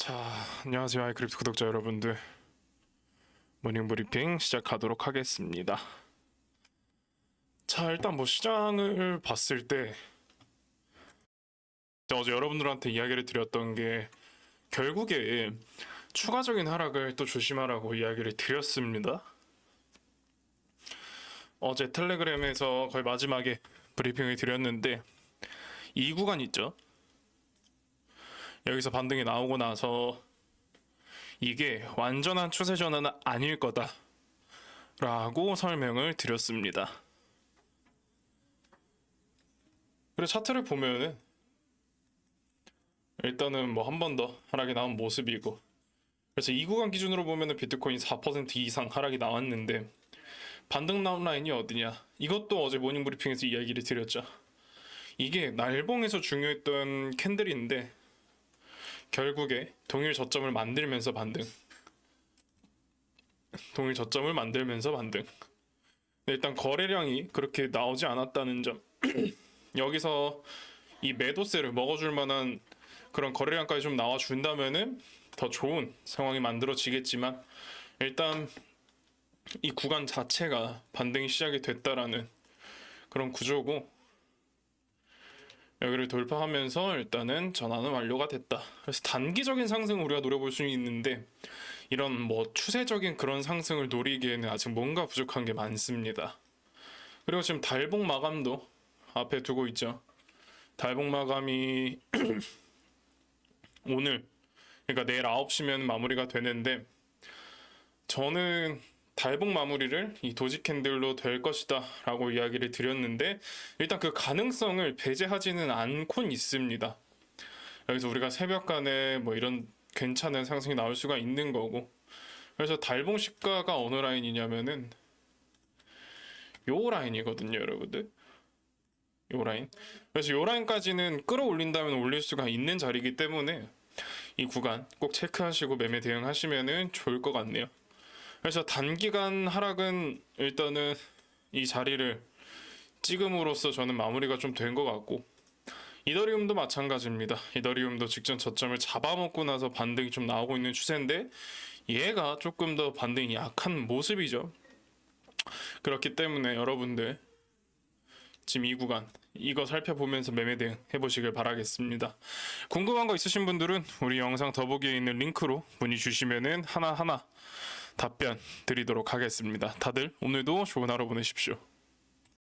자, 안녕하세요. 아이크립트 구독자 여러분들. 모닝 브리핑 시작하도록 하겠습니다. 자, 일단 뭐 시장을 봤을 때 어제 여러분들한테 이야기를 드렸던 게 결국에 추가적인 하락을 또 조심하라고 이야기를 드렸습니다. 어제 텔레그램에서 거의 마지막에 브리핑을 드렸는데 이 구간 있죠? 여기서 반등이 나오고 나서 이게 완전한 추세 전환은 아닐 거다. 라고 설명을 드렸습니다. 그리고 차트를 보면은 일단은 뭐 한 번 더 하락이 나온 모습이고 그래서 이 구간 기준으로 보면은 비트코인 4% 이상 하락이 나왔는데 반등 나온 라인이 어디냐 이것도 어제 모닝 브리핑에서 이야기를 드렸죠 이게 날봉에서 중요했던 캔들인데 결국에 동일 저점을 만들면서 반등. 동일 저점을 만들면서 반등. 일단 거래량이 그렇게 나오지 않았다는 점. 여기서 이 매도세를 먹어줄 만한 그런 거래량까지 좀 나와준다면은 더 좋은 상황이 만들어지겠지만 일단 이 구간 자체가 반등이 시작이 됐다라는 그런 구조고 여기를 돌파하면서 일단은 전환은 완료가 됐다. 그래서 단기적인 상승을 우리가 노려볼 수 있는데 이런 뭐 추세적인 그런 상승을 노리기에는 아직 뭔가 부족한 게 많습니다. 그리고 지금 달봉 마감도 앞에 두고 있죠. 달봉 마감이 오늘 그러니까 내일 9시면 마무리가 되는데 저는 달봉 마무리를 이 도지 캔들로 될 것이다 라고 이야기를 드렸는데 일단 그 가능성을 배제하지는 않곤 있습니다. 여기서 우리가 새벽간에 뭐 이런 괜찮은 상승이 나올 수가 있는 거고 그래서 달봉 시가가 어느 라인이냐면은 요 라인이거든요 여러분들 요 라인 그래서 요 라인까지는 끌어올린다면 올릴 수가 있는 자리이기 때문에 이 구간 꼭 체크하시고 매매 대응하시면은 좋을 것 같네요. 그래서 단기간 하락은 일단은 이 자리를 찍음으로써 저는 마무리가 좀 된 것 같고 이더리움도 마찬가지입니다. 이더리움도 직전 저점을 잡아먹고 나서 반등이 좀 나오고 있는 추세인데 얘가 조금 더 반등이 약한 모습이죠. 그렇기 때문에 여러분들 지금 이 구간 이거 살펴보면서 매매 대응 해보시길 바라겠습니다. 궁금한 거 있으신 분들은 우리 영상 더보기에 있는 링크로 문의 주시면은 하나하나 답변 드리도록 하겠습니다. 다들 오늘도 좋은 하루 보내십시오.